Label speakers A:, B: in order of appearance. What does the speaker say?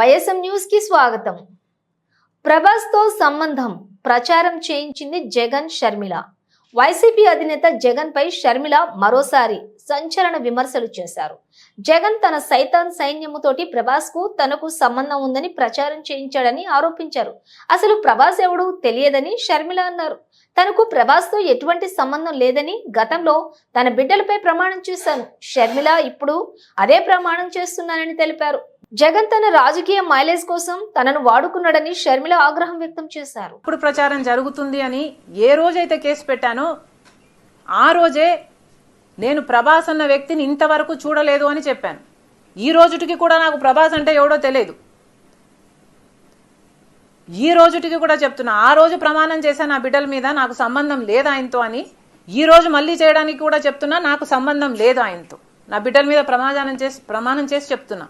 A: YSM న్యూస్కి స్వాగతం. ప్రభాస్తో సంబంధం ప్రచారం చేయించింది జగన్ షర్మిల. వైసీపీ అధినేత జగన్ పై షర్మిల మరోసారి సంచలన విమర్శలు చేశారు. జగన్ తన సైతాన్ సైన్యముతోటి ప్రభాస్కు తనకు సంబంధం ఉందని ప్రచారం చేయించాడని ఆరోపించారు. అసలు ప్రభాస్ ఎవడు తెలియదని షర్మిల అన్నారు. తనకు ప్రభాస్తో ఎటువంటి సంబంధం లేదని గతంలో తన బిడ్డలపై ప్రమాణం చేశాను. షర్మిల ఇప్పుడు అదే ప్రమాణం చేస్తున్నానని తెలిపారు. జగన్ తన రాజకీయ మైలేజ్ కోసం తనను వాడుకున్నాడని షర్మిల ఆగ్రహం వ్యక్తం చేశారు.
B: ఇప్పుడు ప్రచారం జరుగుతుంది అని ఏ రోజైతే కేసు పెట్టానో ఆ రోజే నేను ప్రభాస్ అన్న వ్యక్తిని ఇంతవరకు చూడలేదు అని చెప్పాను. ఈ రోజుటికి కూడా నాకు ప్రభాస్ అంటే ఎవడో తెలియదు. ఈ రోజుటికి కూడా చెప్తున్నా ఆ రోజు ప్రమాణం చేశాను నా బిడ్డల మీద నాకు సంబంధం లేదు ఆయనతో అని ఈ రోజు మళ్ళీ చేయడానికి కూడా చెప్తున్నా నాకు సంబంధం లేదు ఆయనతో. నా బిడ్డల మీద ప్రమాణం చేసి ప్రమాణం చేసి చెప్తున్నా.